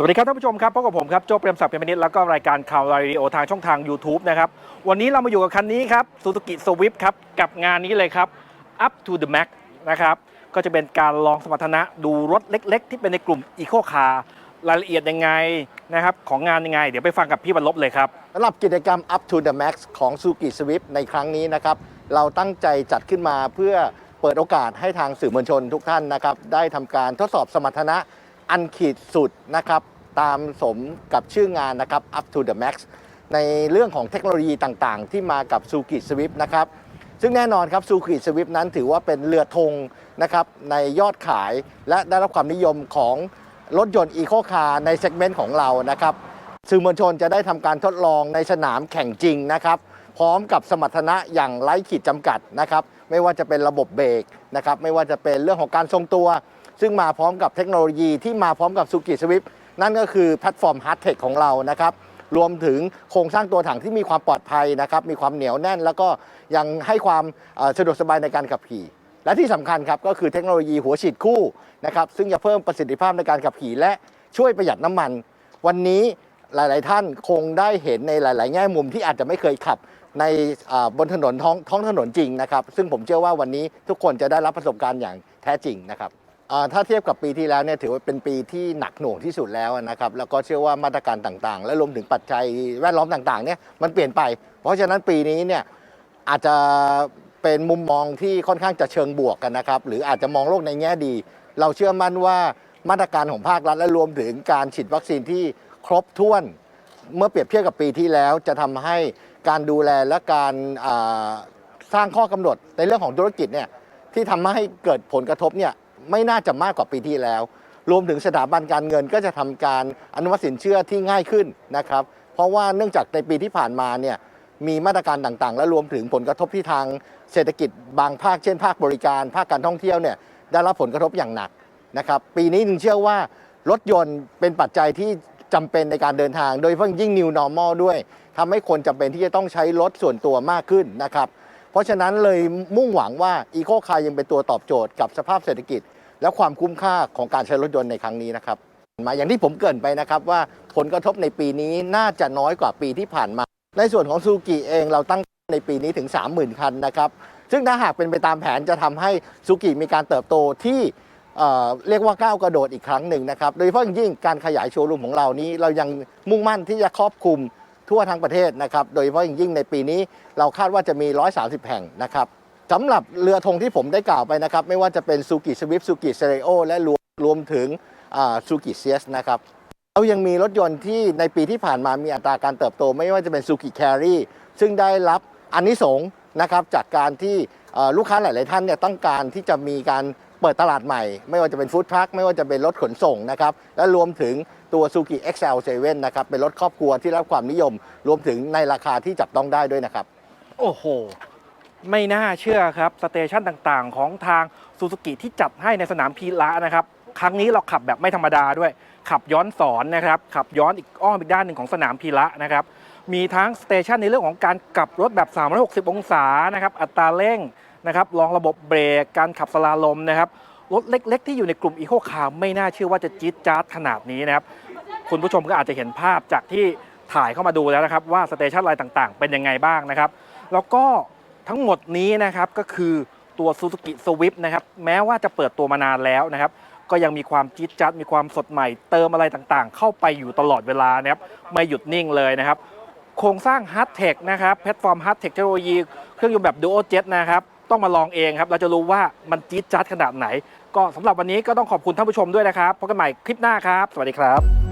สวัสดีครับท่านผู้ชมครับพบกับผมครับโจเปรมศักดิ์เป็นมนิดแล้วก็รายการข่าวรายโอทางช่องทาง YouTube นะครับวันนี้เรามาอยู่กับคันนี้ครับ Suzuki Swift ครับกับงานนี้เลยครับ Up to the Max นะครับก็จะเป็นการลองสมรรถนะดูรถเล็ก ๆ ที่เป็นในกลุ่ม Eco Car รายละเอียดยังไงนะครับของงานยังไง เดี๋ยวไปฟังกับพี่บรรลบเลยครับสำหรับกิจกรรม Up to the Max ของ Suzuki Swift ในครั้งนี้นะครับเราตั้งใจจัดขึ้นมาเพื่อเปิดโอกาสให้ทางสื่อมวลชนทุกท่านนะครับได้ทำการทดสอบสมรรถนะ อันขีดสุดนะครับ ตามสมกับชื่องานนะครับ Up to the Max ในเรื่องของเทคโนโลยีต่างๆ ที่มากับ Suzuki Swift นะครับ ซึ่งแน่นอนครับ Suzuki Swift นั้นถือว่าเป็นเรือธงนะครับในยอดขายและได้รับความนิยมของรถยนต์ Eco Car ในเซกเมนต์ของเรานะครับสื่อมวลชนจะได้ทำการทดลองในสนามแข่งจริงนะครับพร้อมกับสมรรถนะอย่างไร้ขีดจำกัดนะครับไม่ว่าจะเป็นระบบเบรกนะครับไม่ว่าจะเป็นเรื่องของการทรงตัว ซึ่งมาพร้อมกับเทคโนโลยีที่มาพร้อมกับ Suzuki Swift นั่นก็คือแพลตฟอร์ม Hard Tech ของเรานะครับรวมถึงโครงสร้างตัวถังที่มีความปลอดภัยนะครับมีความเหนียวแน่น แล้วก็ยังให้ความสะดวกสบายในการขับขี่ และที่สำคัญครับก็คือเทคโนโลยีหัวฉีดคู่นะครับซึ่งจะเพิ่มประสิทธิภาพในการขับขี่ และช่วยประหยัดน้ำมัน วันนี้หลาย ๆ ท่านคงได้เห็นในหลาย ๆ แง่มุมที่อาจจะไม่เคยขับในบนถนนท้องท้องถนนจริงนะครับซึ่งผมเชื่อว่าวันนี้ทุกคนจะได้รับประสบการณ์อย่างแท้จริงนะครับ ถ้าเทียบกับปีที่แล้วเนี่ยถือว่าเป็นปีที่หนักหน่วงที่สุดแล้วนะครับแล้วก็เชื่อว่ามาตรการต่างๆ และรวมถึงปัจจัยแวดล้อมต่างๆเนี่ยมันเปลี่ยนไป เพราะฉะนั้นปีนี้เนี่ยอาจจะเป็นมุมมองที่ค่อนข้างจะเชิงบวกกันนะครับหรืออาจจะมองโลกในแง่ดี เราเชื่อมั่นว่ามาตรการของภาครัฐและรวมถึงการฉีดวัคซีนที่ครบถ้วน เมื่อเปรียบเทียบกับปีที่แล้วจะทำให้การดูแลและการสร้างข้อกำหนดในเรื่องของธุรกิจเนี่ยที่ทำให้เกิดผลกระทบเนี่ย ไม่น่าจะมากกว่าปีที่แล้ว รวมถึงสถาบันการเงินก็จะทำการอนุมัติสินเชื่อที่ง่ายขึ้นนะครับ เพราะว่าเนื่องจากในปีที่ผ่านมาเนี่ยมีมาตรการต่างๆ และรวมถึงผลกระทบที่ทางเศรษฐกิจบางภาคเช่น ภาคบริการ ภาคการท่องเที่ยวเนี่ยได้รับผลกระทบอย่างหนักนะครับปีนี้จึงเชื่อว่ารถยนต์เป็นปัจจัยที่จำเป็นในการเดินทาง โดยเฉพาะยิ่ง New Normal ด้วยทำให้คนจำเป็นที่จะต้องใช้รถส่วนตัวมากขึ้นนะครับ เพราะฉะนั้นเลยมุ่งหวังว่า Eco Car ยังเป็นตัวตอบโจทย์กับสภาพเศรษฐกิจ และความคุ้มค่าของการใช้รถยนต์ในครั้งนี้นะครับมาอย่างที่ผมเกริ่นไปนะครับว่าผลกระทบในปีนี้น่าจะน้อยกว่าปีที่ผ่านมา ในส่วนของซูกิเองเราตั้งในปีนี้ถึง 30,000 คันนะครับซึ่งถ้าหากเป็นไปตามแผนจะทำให้ซูกิมีการเติบโตที่เเรียกว่าก้าวกระโดดอีกครั้งหนึ่งนะครับ โดยเฉพาะยิ่งการขยายโชว์รูมของเรานี้ เรายังมุ่งมั่นที่จะครอบคลุมทั่วทั้งประเทศนะครับ โดยเฉพาะยิ่งในปีนี้เราคาดว่าจะมี 130 แห่งนะครับ สำหรับเรือธงที่ผมได้กล่าวไปนะครับ ไม่ว่าจะเป็นซูกิสวิฟซูกิเซเรโอและรวมรวมถึงซูกิเซียสนะครับเรายังมีรถยนต์ที่ในปีที่ผ่านมามีอัตราการเติบโต ไม่ว่าจะเป็น Suzuki Carry ซึ่งได้รับอันนี้สงส์นะครับจากการที่ลูกค้าหลาย ๆ ท่านเนี่ยต้องการที่จะมีการเปิดตลาดใหม่ ไม่ว่าจะเป็นฟู้ดทรัคไม่ว่าจะเป็นรถขนส่งนะครับและรวมถึงตัว Suzuki XL7 นะครับเป็นรถครอบครัวที่รับความนิยม รวมถึงในราคาที่จับต้องได้ด้วยนะครับ โอ้โห ไม่น่าเชื่อครับสเตชันต่างๆ ของทางซูซูกิที่จัดให้ในสนามพีระนะครับ ครั้งนี้เราขับแบบไม่ธรรมดาด้วย ขับย้อนสอนนะครับ ขับย้อนอีกอ้อมอีกด้านหนึ่งของสนามพีระนะครับ มีทั้งสเตชันในเรื่องของการกลับรถแบบ 360 องศานะครับ อัตราเร่งนะครับรองระบบเบรกการขับสลาลมนะครับรถเล็ก ๆ ที่อยู่ในกลุ่มอีโคคาร์ไม่น่าเชื่อว่าจะจี๊ดจ๊าดขนาดนี้นะครับคุณผู้ชมก็อาจจะเห็นภาพจากที่ถ่ายเข้ามาดูแล้วนะครับว่าสเตชันอะไรต่างๆ เป็นยังไงบ้างนะครับ แล้วก็ ทั้งหมดนี้นะครับก็คือตัว Suzuki Swift นะครับแม้ว่าจะเปิดตัวมานานแล้วนะครับ ก็ยังมีความจี๊ดจ๊าดมีความสดใหม่ เติมอะไรต่างๆ เข้าไปอยู่ตลอดเวลานะครับไม่หยุดนิ่งเลยนะครับ โครงสร้าง Hard Tech นะครับแพลตฟอร์ม Hard Tech เทคโนโลยีเครื่องยนต์แบบ Dual Jet นะครับต้องมาลองเองครับ เราจะรู้ว่ามันจี๊ดจ๊าดขนาดไหน ก็สำหรับวันนี้ก็ต้องขอบคุณท่านผู้ชมด้วยนะครับพบกันใหม่คลิปหน้าครับ สวัสดีครับ